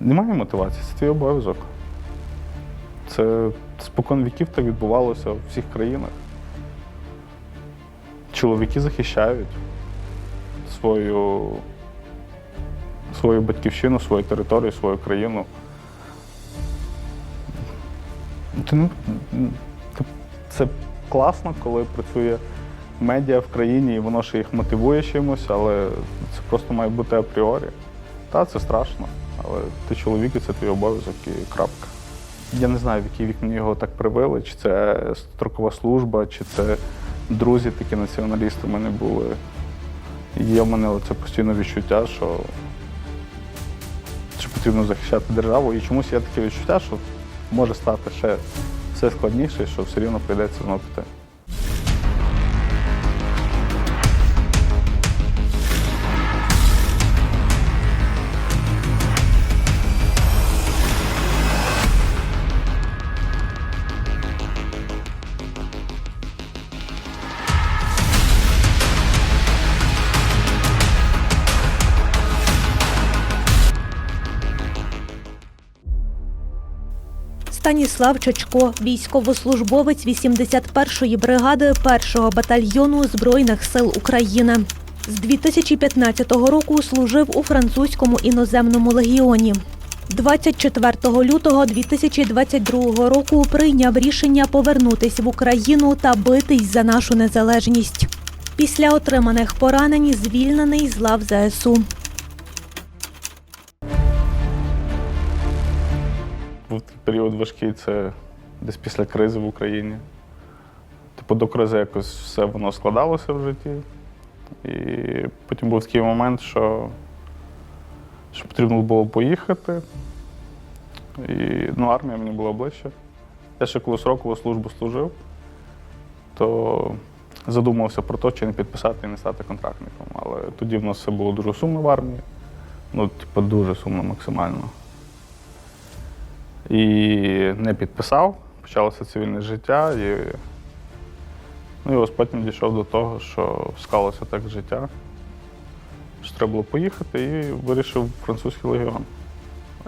Немає мотивації, це твій обов'язок. Це спокон віків так відбувалося в всіх країнах. Чоловіки захищають свою, свою батьківщину, свою територію, свою країну. Ну, Це класно, коли працює медіа в країні і воно ще їх мотивує чимось, але це просто має бути апріорі. Та, це страшно, але ти чоловік і це твій обов'язок і крапка. Я не знаю, в який вік мені його так привили, чи це строкова служба, чи це друзі такі націоналісти в мене були. Є в мене це постійне відчуття, що, що потрібно захищати державу. І чомусь є таке відчуття, що може стати ще все складніше, і що все рівно прийдеться знову піти. Станіслав Чечко, військовослужбовець 81-ї бригади 1-го батальйону Збройних сил України. З 2015 року служив у французькому іноземному легіоні. 24 лютого 2022 року прийняв рішення повернутись в Україну та битись за нашу незалежність. Після отриманих поранень звільнений з лав ЗСУ. Період важкий, це десь після кризи в Україні. Типу до кризи якось все воно складалося в житті. І потім був такий момент, що, що потрібно було поїхати. І ну, армія мені була ближче. Я ще коли срокову службу служив, то задумався про те, чи не підписати і не стати контрактником. Але тоді в нас все було дуже сумно в армії. Ну, типу, дуже сумно максимально і не підписав. Почалося цивільне життя, і, ну, і ось потім дійшов до того, що склалося так життя, що треба було поїхати і вирішив французький легіон.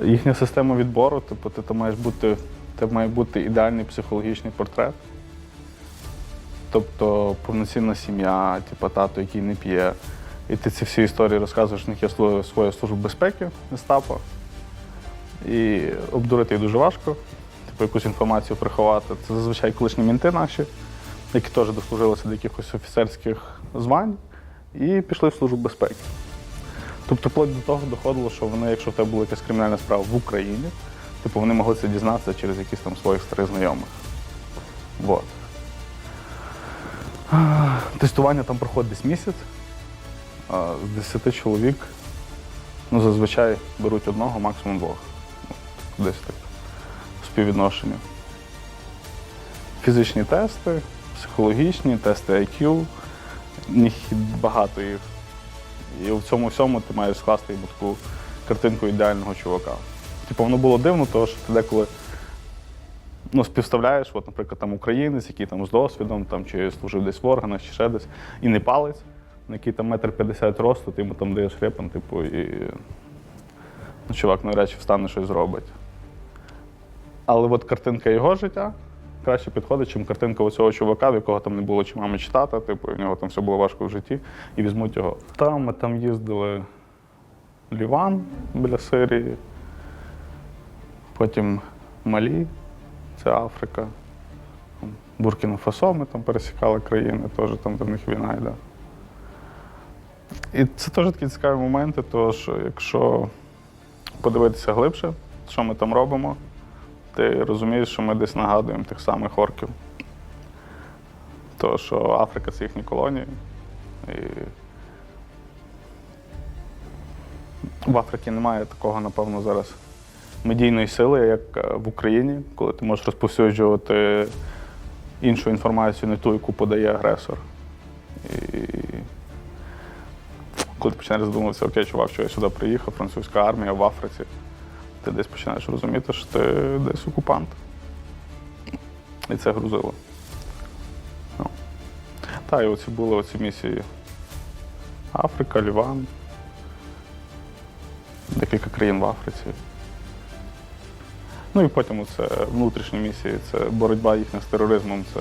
Їхня система відбору, типу, ти, там маєш бути, ти має бути ідеальний психологічний портрет. Тобто повноцінна сім'я, типу, тато, який не п'є. І ти ці всі історії розказуєш, них є своя служба безпеки, гестапо. І обдурити їх дуже важко, типу якусь інформацію приховати. Це зазвичай колишні мінти наші, які теж дослужилися до якихось офіцерських звань і пішли в службу безпеки. Тобто, вплоть до того доходило, що вони, якщо в тебе була якась кримінальна справа в Україні, типу вони могли це дізнатися через якісь там своїх старих знайомих. Вот. Тестування там проходить десь місяць. З 10 чоловік ну, зазвичай беруть одного, максимум двох. Десь так. Співвідношення. Фізичні тести, психологічні, тести IQ. Їх багато їх. І в цьому всьому ти маєш скласти йому таку картинку ідеального чувака. Типу, воно було дивно, тому що ти деколи ну, співставляєш, от, наприклад, там українець, який там з досвідом, там, чи служив десь в органах, чи ще десь, і не палець, на який там метр п'ятдесят росту, ти йому там даєш репан, типу, і ну, чувак навряд чи встане щось зробить. Але от картинка його життя краще підходить, ніж картинка оцього чувака, в якого там не було чи мами читати, типу, в нього там все було важко в житті, і візьмуть його. Там ми там їздили Ліван біля Сирії, потім Малі, це Африка. Буркіна Фасо ми там пересікали країни, теж там до них війна йде. І це теж такі цікаві моменти, що якщо подивитися глибше, що ми там робимо, ти розумієш, що ми десь нагадуємо тих самих орків. То, що Африка це їхні колонії. І в Африці немає такого, напевно, зараз медійної сили, як е, в Україні, коли ти можеш розповсюджувати іншу інформацію, не ту, яку подає агресор. І коли ти починаєш задумуватися, окей, чувак, що я сюди приїхав, французька армія в Африці, ти десь починаєш розуміти, що ти десь окупант. І це грузило. Ну. Та, і оці були оці місії Африка, Ліван, декілька країн в Африці. Ну і потім це внутрішні місії, це боротьба їхня з тероризмом, це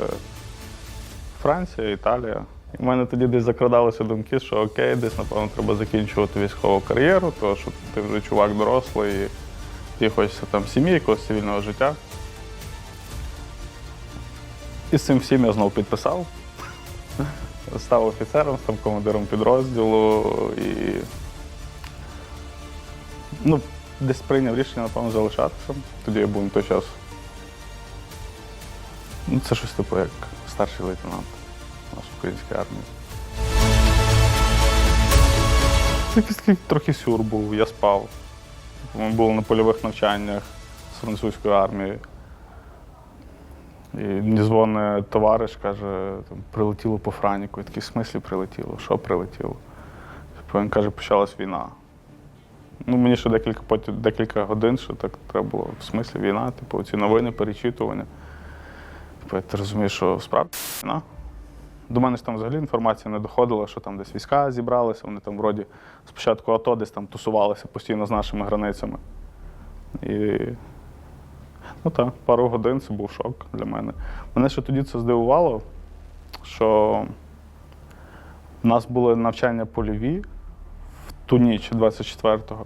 Франція, Італія. В мене тоді десь закрадалися думки, що окей, десь, напевно, треба закінчувати військову кар'єру, тому що ти вже чувак дорослий, тобі хочеться там сім'ї, якогось цивільного життя. І з цим всім я знову підписав. Став офіцером, став командиром підрозділу і ну, десь прийняв рішення, напевно, залишатися. Тоді я був на той час. Ну, це щось типу як старший лейтенант у нас в українській армії. Це якийсь трохи сюр був, я спав. Ми були на польових навчаннях з французькою армією. І мені дзвонить товариш, каже, там, прилетіло по Франіку. Я такий, в смислі прилетіло? Що прилетіло? Типу, він каже, почалась війна. Ну, мені ще декілька, потім, декілька годин, що так треба було в смислі війна, типу, ці новини, перечитування. Типу, ти розумієш, що справді війна. До мене ж там взагалі інформація не доходила, що там десь війська зібралися, вони там вроді спочатку АТО десь там тусувалися постійно з нашими границями. І ну так, пару годин це був шок для мене. Мене ще тоді це здивувало, що в нас були навчання польові в ту ніч, 24-го.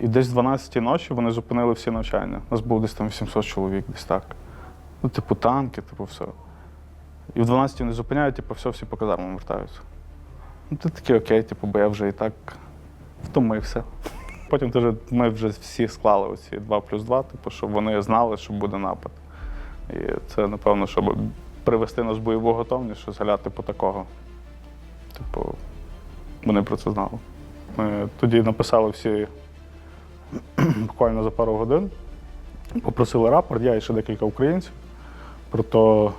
І десь в 12-й ночі вони зупинили всі навчання. У нас було десь там 800 чоловік, десь так. Ну, типу, танки, типу, все. І в 12 не зупиняють, типу, все, всі по казармам вертаються. Ну, ти такий окей, типу, бо я вже і так втомився. Потім теж ми вже всі склали оці 2 плюс 2, типу, щоб вони знали, що буде напад. І це, напевно, щоб привести нас в бойову готовність, що згаляти по такого. Типу, вони про це знали. Ми тоді написали всі буквально за пару годин, попросили рапорт, я і ще декілька українців про то,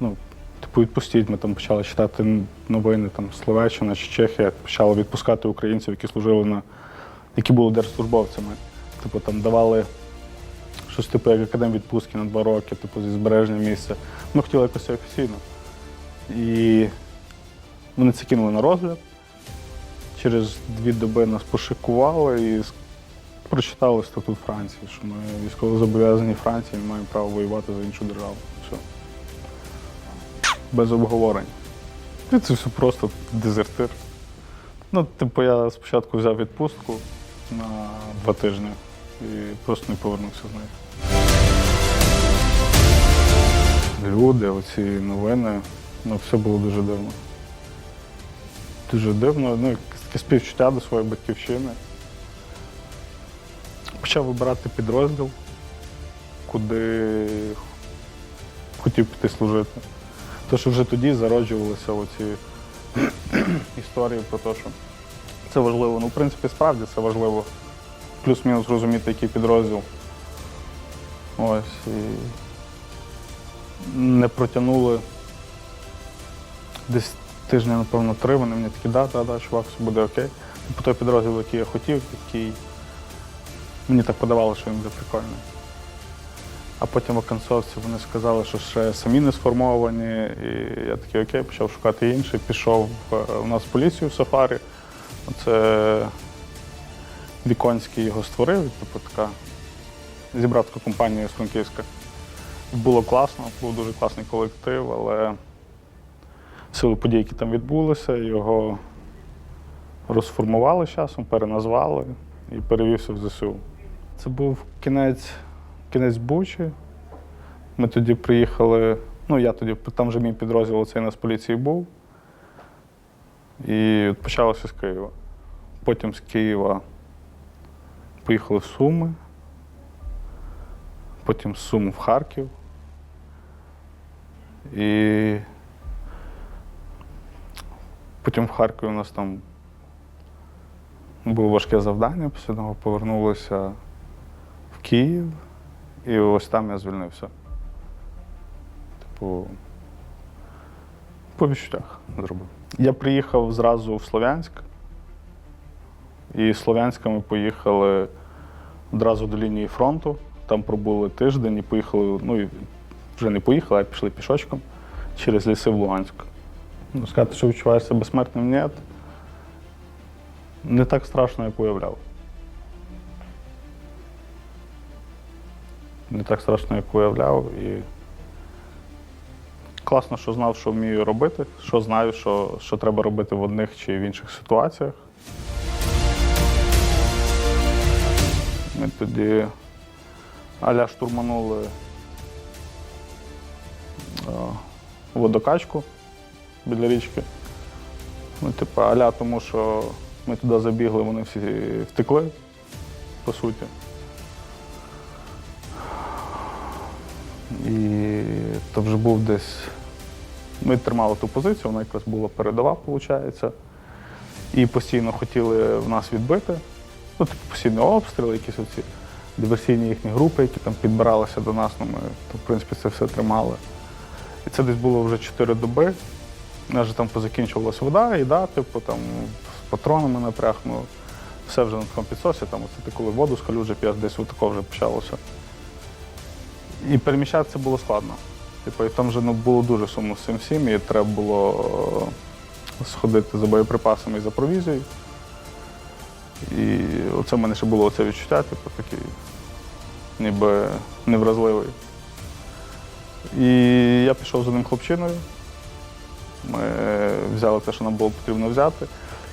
ну, типу, відпустіть. Ми там почали читати новини, там Словаччина чи Чехія, почали відпускати українців, які служили на які були держслужбовцями. Типу, там давали щось типу як академ відпустки на два роки, типу, зі збереження місця. Ми хотіли якось офіційно. І вони це кинули на розгляд. Через дві доби нас пошикували і прочитали статут Франції, що ми військовозобов'язані Франції, ми маємо право воювати за іншу державу. Без обговорень. І це все просто дезертир. Ну, типу, я спочатку взяв відпустку на два тижні і просто не повернувся з нею. Люди, оці новини, ну, все було дуже дивно. Дуже дивно, ну, таке співчуття до своєї батьківщини. Почав вибирати підрозділ, куди хотів піти служити. Тож вже тоді зароджувалися оці історії про те, що це важливо. Ну, в принципі, справді це важливо. Плюс-мінус розуміти, який підрозділ. Ось. І не протягнули десь тижня, напевно, три. Вони мені такі, да, да, да, чувак, все буде окей. Типу той підрозділ, який я хотів, який мені так подавало, що він буде прикольний. А потім в оконцовці вони сказали, що ще самі не сформовані. І я такий окей, почав шукати інший. Пішов у нас в поліцію в сафарі. Це Віконський його створив, типу така зібрав таку компанію з Франківська. Було класно, був дуже класний колектив, але в силу подій, які там відбулися, його розформували часом, переназвали і перевівся в ЗСУ. Це був кінець, кінець Бучі. Ми тоді приїхали, ну я тоді, там вже мій підрозділ цей на з поліції був. І почалося з Києва. Потім з Києва поїхали в Суми, потім з Сум в Харків. І потім в Харкові у нас там було важке завдання, після того повернулися в Київ, і ось там я звільнився. Типу, по відчуттях зробив. Я приїхав зразу в Слов'янськ, і з Слов'янська ми поїхали одразу до лінії фронту. Там пробули тиждень і поїхали, ну і вже не поїхали, а пішли пішочком через ліси в Луганськ. Ну, сказати, що відчуваєш себе безсмертним, ні. Не так страшно, як уявляв. Не так страшно, як уявляв. І класно, що знав, що вмію робити, що знаю, що, що треба робити в одних чи в інших ситуаціях. Ми тоді аля штурманули е, водокачку біля річки. Ну, типу, аля тому, що ми туди забігли, вони всі втекли, по суті. І то вже був десь. Ми тримали ту позицію, вона якраз була передова, виходить. І постійно хотіли в нас відбити. Ну, типу, постійні обстріли, якісь оці диверсійні їхні групи, які там підбиралися до нас. Ну, ми, то, в принципі, це все тримали. І це десь було вже 4 доби. У нас там позакінчувалася вода, їда, типу, там, з патронами напряг, ну, все вже на такому підсосі, там, оце ти коли воду з калюжі п'єш, десь отако вже почалося. І переміщатися було складно. Типу, і там вже ну, було дуже сумно з цим всім, і треба було е, сходити за боєприпасами і за провізією. І оце в мене ще було це відчуття, типу, такий, ніби невразливий. І я пішов за ним хлопчиною. Ми взяли те, що нам було потрібно взяти.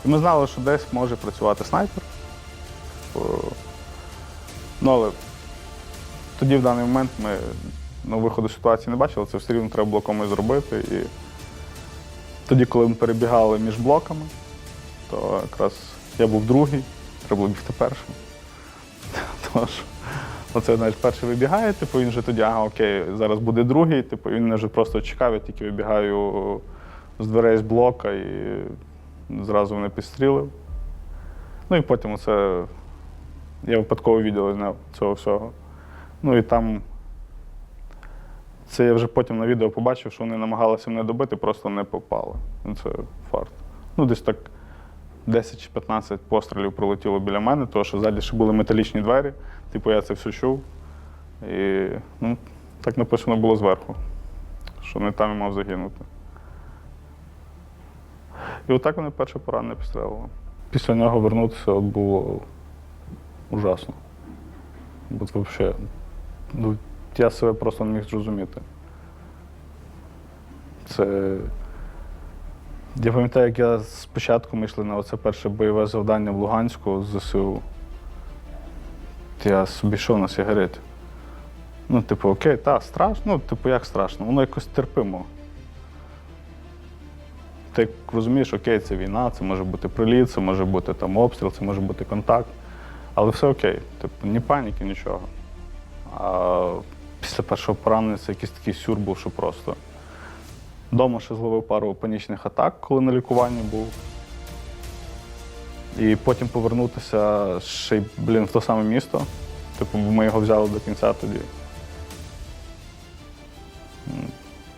І ми знали, що десь може працювати снайпер. Типу, Ну, але тоді в даний момент ми ну, виходу ситуації не бачили, це все рівно треба було комусь зробити. І тоді, коли ми перебігали між блоками, то якраз я був другий, треба було бігти першим. Тож, оце знаєш, перший вибігає, типу, він вже тоді, ага, окей, зараз буде другий, типу, він мене вже просто чекав, я тільки вибігаю з дверей з блока і зразу мене підстрілив. Ну і потім оце я випадково відео зняв цього всього. Ну і там це я вже потім на відео побачив, що вони намагалися мене добити, просто не попали. Це фарт. Ну, десь так 10 чи 15 пострілів пролетіло біля мене, тому що ззаді ще були металічні двері. Типу я це все чув. І ну, так написано було зверху, що не там я мав загинути. І отак вони перше поранення підстрелили. Після нього вернутися от було ужасно. Бо взагалі, ну, я себе просто не міг зрозуміти. Це. Я пам'ятаю, як я спочатку ми йшли на оце перше бойове завдання в Луганську з ЗСУ. Я собі йшов на сигарети. Ну, типу, окей, так, страшно. Ну, типу, як страшно? Воно якось терпимо. Ти розумієш, окей, це війна, це може бути приліт, це може бути там обстріл, це може бути контакт. Але все окей. Типу, ні паніки, нічого. А після першого поранення це якийсь такий сюр був, що просто. Дома ще зловив пару панічних атак, коли на лікуванні був. І потім повернутися ще й, блін, в те саме місто. Типу, ми його взяли до кінця тоді.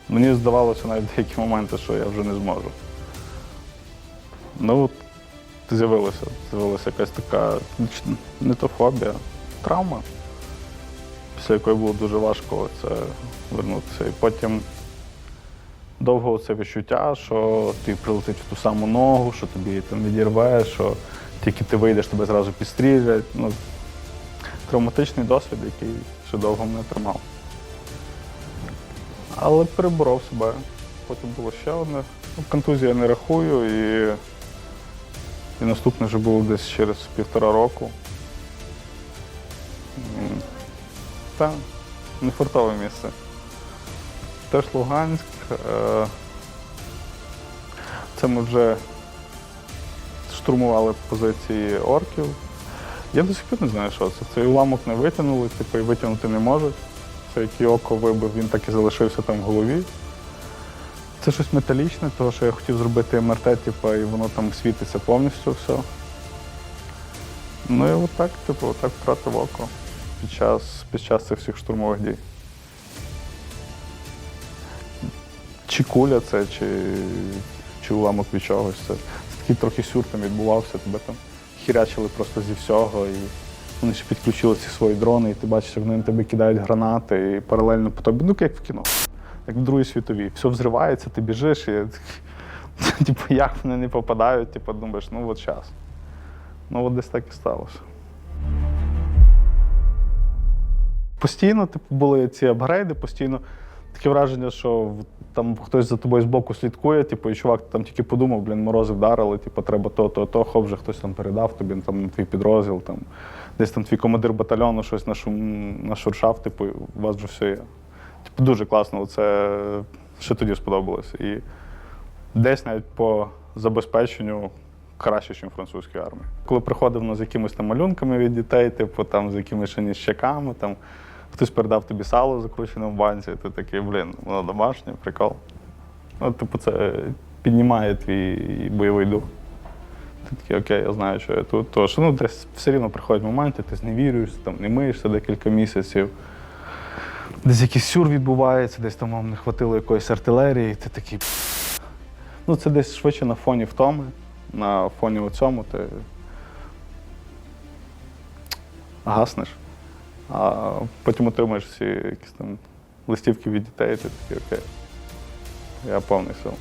Мені здавалося навіть деякі моменти, що я вже не зможу. Ну, з'явилася якась така не то фобія, травма, після якої було дуже важко це вернутися. І потім довго це відчуття, що ти прилетить в ту саму ногу, що тобі там відірве, що тільки ти вийдеш, тебе зразу підстрілять. Ну, травматичний досвід, який ще довго мене тримав. Але переборов себе. Потім було ще одне. Ну, контузію я не рахую і, і наступне вже було десь через півтора року. Та, нефортове місце. Теж Луганськ. Е, Це ми вже штурмували позиції орків. Я до сих пір не знаю, що це. Цей уламок не витягнули, типу, і витягнути не можуть. Це який око вибив, він так і залишився там в голові. Це щось металічне, тому що я хотів зробити МРТ, типу, і воно там світиться повністю все. Ну і отак, типу, отак втратив око під час, під час цих всіх штурмових дій. Чи куля це, чи, чи уламок від чогось. Це, це такий трохи сюр там відбувався, тебе там хірячили просто зі всього. І вони ще підключили ці свої дрони, і ти бачиш, як вони на тебе кидають гранати і паралельно по тобі, ну як в кіно, як в Другій світовій. Все взривається, ти біжиш, і типу, як вони не попадають, типу, думаєш, ну от час. Ну от десь так і сталося. Постійно типу, були ці апгрейди, постійно таке враження, що там хтось за тобою збоку слідкує, типу, і чувак там тільки подумав, блін, морози вдарили, типу, треба то, то, то, хоп, вже хтось там передав тобі там на твій підрозділ, там, десь там твій командир батальйону щось нашум, нашуршав, типу, у вас вже все є. Типу, дуже класно, це ще тоді сподобалось. І десь навіть по забезпеченню краще, ніж французькій армії. Коли приходив ну, з якимись там малюнками від дітей, типу там з якимись там хтось передав тобі сало в банці, ти такий, блін, воно домашнє, прикол. Ну, типу, це піднімає твій бойовий дух. Ти такий, окей, я знаю, що я тут. Тож, ну, десь все рівно приходять моменти, ти зневірюєшся, там не миєшся декілька місяців. Десь якийсь сюр відбувається, десь там вам не хватило якоїсь артилерії, і ти такий. Ну, це десь швидше на фоні втоми, на фоні оцьому ти гаснеш, а потім отримаєш всі якісь там листівки від дітей, ти такий, окей, я повний сил.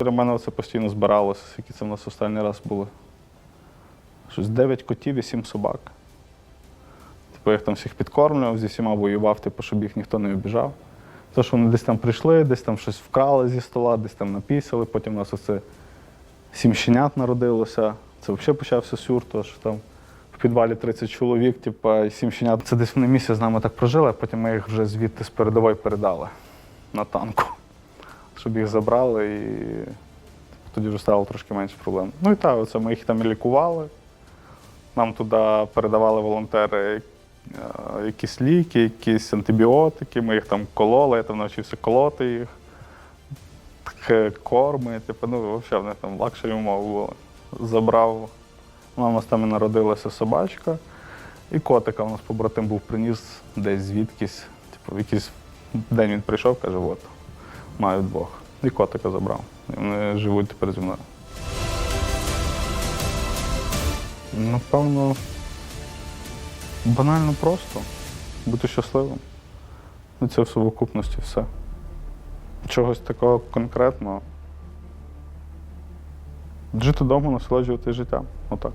Для мене це постійно збиралося, скільки це в нас останній раз було. Щось 9 котів і 7 собак. Типу, я їх там всіх підкормлював, зі всіма воював, типу, щоб їх ніхто не обіжав. То, що вони десь там прийшли, десь там щось вкрали зі стола, десь там напісяли, потім у нас оце сім щенят народилося. Це взагалі почався сюр, то що там в підвалі 30 чоловік, типу, сім щенят. Це десь вони місяць з нами так прожили, а потім ми їх вже звідти з передової передали на танку, щоб їх забрали і тоді вже стало трошки менше проблем. Ну і так, оце ми їх там і лікували. Нам туди передавали волонтери е, якісь ліки, якісь антибіотики, ми їх там кололи, я там навчився колоти їх, корми, типу, ну, взагалі в них там лакшері умови були. Забрав. У нас там і народилася собачка, і котика у нас побратим був приніс десь звідкись. Типу, якийсь день він прийшов, каже, от, маю двох. І котика забрав. І вони живуть тепер зі мною. Напевно, банально просто. Бути щасливим. І це в совокупності все. Чогось такого конкретного. Жити вдома, насолоджуватися життям. Отак.